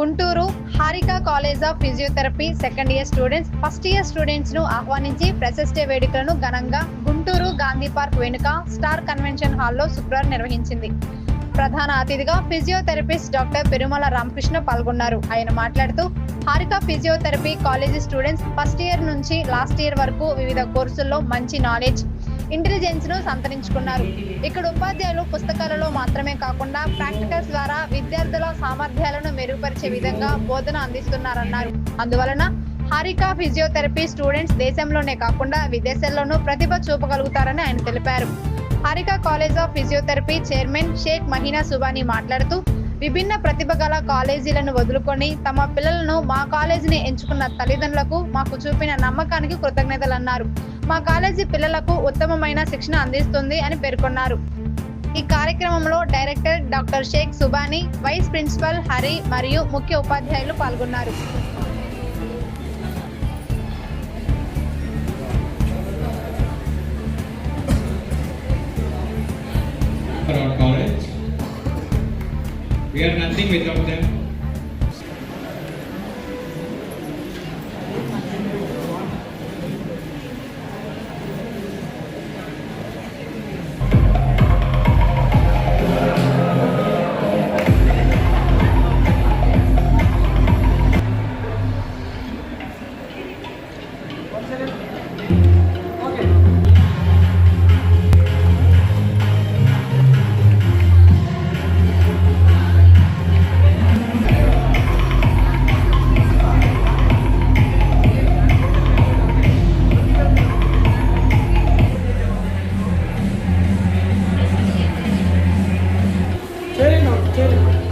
Guntur Harika college of physiotherapy second year students first year స్టూడెంట్స్ను ఆహ్వానించి freshers day వేడుకలను ఘనంగా Guntur Gandhi park వెనుక star convention హాల్లో శుక్రవారం నిర్వహించింది. ప్రధాన అతిథిగా ఫిజియోథెరపిస్ట్ డాక్టర్ పెరుమల రామకృష్ణ పాల్గొన్నారు. ఆయన మాట్లాడుతూ Harika physiotherapy college students first year నుంచి లాస్ట్ ఇయర్ వరకు వివిధ కోర్సుల్లో మంచి నాలెడ్జ్ ఇంటెలిజెన్స్ను సంతరించుకున్నారు. ఇక్కడ ఉపాధ్యాయులు పుస్తకాలలో మాత్రమే కాకుండా ప్రాక్టికల్స్ ద్వారా విద్యార్థుల సామర్థ్యాలను మెరుగుపరిచే విధంగా బోధన అందిస్తున్నారన్నారు. అందువలన హారిక ఫిజియోథెరపీ స్టూడెంట్స్ దేశంలోనే కాకుండా విదేశాల్లోనూ ప్రతిభ చూపగలుగుతారని ఆయన తెలిపారు. Harika college of physiotherapy chairman Sheikh Mahina Subani మాట్లాడుతూ విభిన్న ప్రతిభ గల కాలేజీలను వదులుకొని తమ పిల్లలను మా కాలేజీని ఎంచుకున్న తల్లిదండ్రులకు మాకు చూపిన నమ్మకానికి కృతజ్ఞతలు అన్నారు మా కాలేజీ పిల్లలకు ఉత్తమమైన శిక్షణ అందిస్తుంది అని పేర్కొన్నారు ఈ కార్యక్రమంలో director doctor Sheikh Subani vice principal Hari మరియు ముఖ్య ఉపాధ్యాయులు పాల్గొన్నారు for. We are nothing without them. Okay.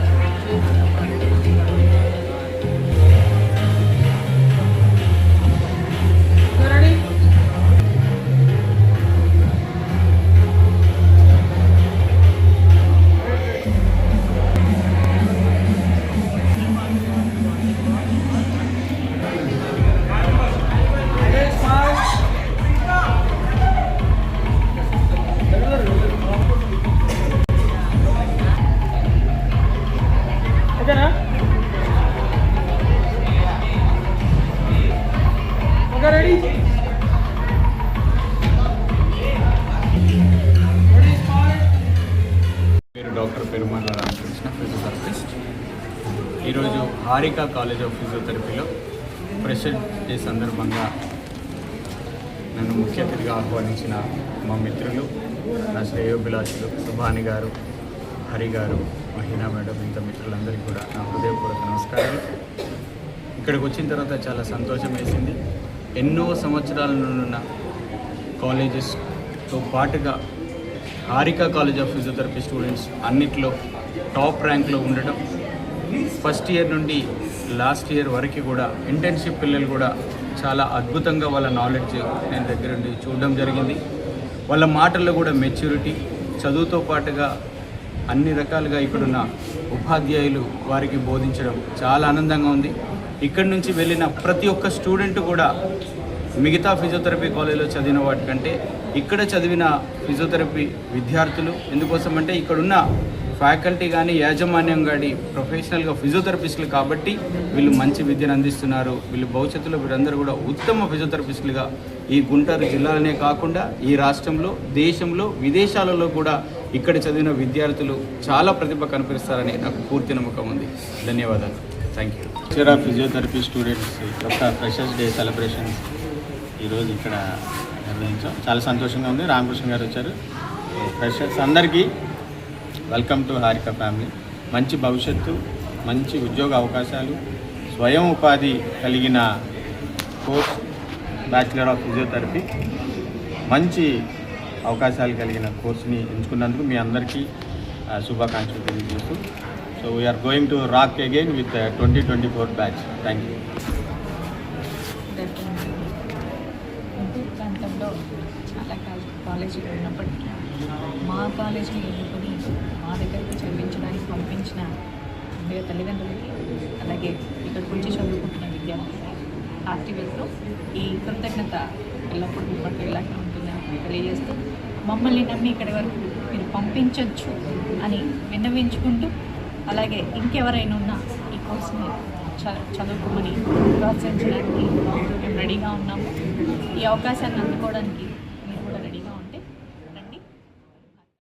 Doctor Perumala Ramakrishna physiotherapist ఈరోజు హారిక కాలేజ్ ఆఫ్ ఫిజియోథెరపీలో ప్రెషర్ డే సందర్భంగా నన్ను ముఖ్య అతిథిగా ఆహ్వానించిన మా మిత్రులు నా శ్రేయోభిలాషులు సుభాని గారు హరి గారు మహిళా మేడం ఇంత మిత్రులందరికీ కూడా నా హృదయపూర్వక నమస్కారాలు. ఇక్కడికి వచ్చిన తర్వాత చాలా సంతోషం వేసింది. ఎన్నో సంవత్సరాల నుండున్న కాలేజెస్తో పాటుగా Harika college of physiotherapy students అన్నిట్లో టాప్ ర్యాంక్లో ఉండటం. ఫస్ట్ ఇయర్ నుండి లాస్ట్ ఇయర్ వరకు కూడా ఇంటర్న్షిప్ పిల్లలు కూడా చాలా అద్భుతంగా వాళ్ళ నాలెడ్జ్ నేను దగ్గర నుండి చూడడం జరిగింది. వాళ్ళ మాటల్లో కూడా మెచ్యూరిటీ చదువుతో పాటుగా అన్ని రకాలుగా ఇక్కడున్న ఉపాధ్యాయులు వారికి బోధించడం చాలా ఆనందంగా ఉంది. ఇక్కడి నుంచి వెళ్ళిన ప్రతి ఒక్క స్టూడెంట్ కూడా మిగతా ఫిజియోథెరపీ కాలేజీలో చదివిన వాటికంటే ఇక్కడ చదివిన ఫిజియోథెరపీ విద్యార్థులు ఎందుకోసం అంటే ఇక్కడున్న ఫ్యాకల్టీ కానీ యాజమాన్యం కానీ ప్రొఫెషనల్గా ఫిజియోథెరపిస్టులు కాబట్టి వీళ్ళు మంచి విద్యను అందిస్తున్నారు. వీళ్ళు భవిష్యత్తులో వీరందరూ కూడా ఉత్తమ ఫిజియోథెరపిస్టులుగా ఈ గుంటూరు జిల్లాలోనే కాకుండా ఈ రాష్ట్రంలో దేశంలో విదేశాలలో కూడా ఇక్కడ చదివిన విద్యార్థులు చాలా ప్రతిభ కనిపిస్తారని నాకు పూర్తి నమ్మకం ఉంది. ధన్యవాదాలు. థ్యాంక్ యూ ఫిజియోథెరపీ స్టూడెంట్స్ యొక్క ఫ్రెషర్స్ డే సెలబ్రేషన్స్ ఈరోజు ఇక్కడ నిర్వహించాం. చాలా సంతోషంగా ఉంది. రామకృష్ణ గారు వచ్చారు. ఫ్రెషర్స్ అందరికీ వెల్కమ్ టు హారిక ఫ్యామిలీ. మంచి భవిష్యత్తు మంచి ఉద్యోగ అవకాశాలు స్వయం ఉపాధి కలిగిన కోర్స్ బ్యాచిలర్ ఆఫ్ ఫిజియోథెరపీ మంచి అవకాశాలు కలిగిన కోర్సుని ఎంచుకున్నందుకు మీ అందరికీ శుభాకాంక్షలు తెలియజేస్తూ. So we are going to rock again with twenty twenty four batch thank you ప్రాంతంలో చాలా కాలేజీలు ఉన్నప్పటికీ మా కాలేజీని ఎన్నుకొని మా దగ్గరికి చదివించడానికి పంపించిన వేరే తల్లిదండ్రులకి అలాగే ఇక్కడికి వచ్చి చదువుకుంటున్న విద్యార్థులకి ఆర్టీవీతో ఈ కృతజ్ఞత ఎల్లప్పుడూ ఇప్పటికీ ఇలాగే ఉంటుందని తెలియజేస్తూ మమ్మల్ని నమ్మి ఇక్కడి వరకు మీరు పంపించవచ్చు అని విన్నవించుకుంటూ అలాగే ఇంకెవరైనా ఉన్నా చదువుకోమని ప్రోత్సహించడానికి మేము రెడీగా ఉన్నాము. ఈ అవకాశాన్ని అందుకోవడానికి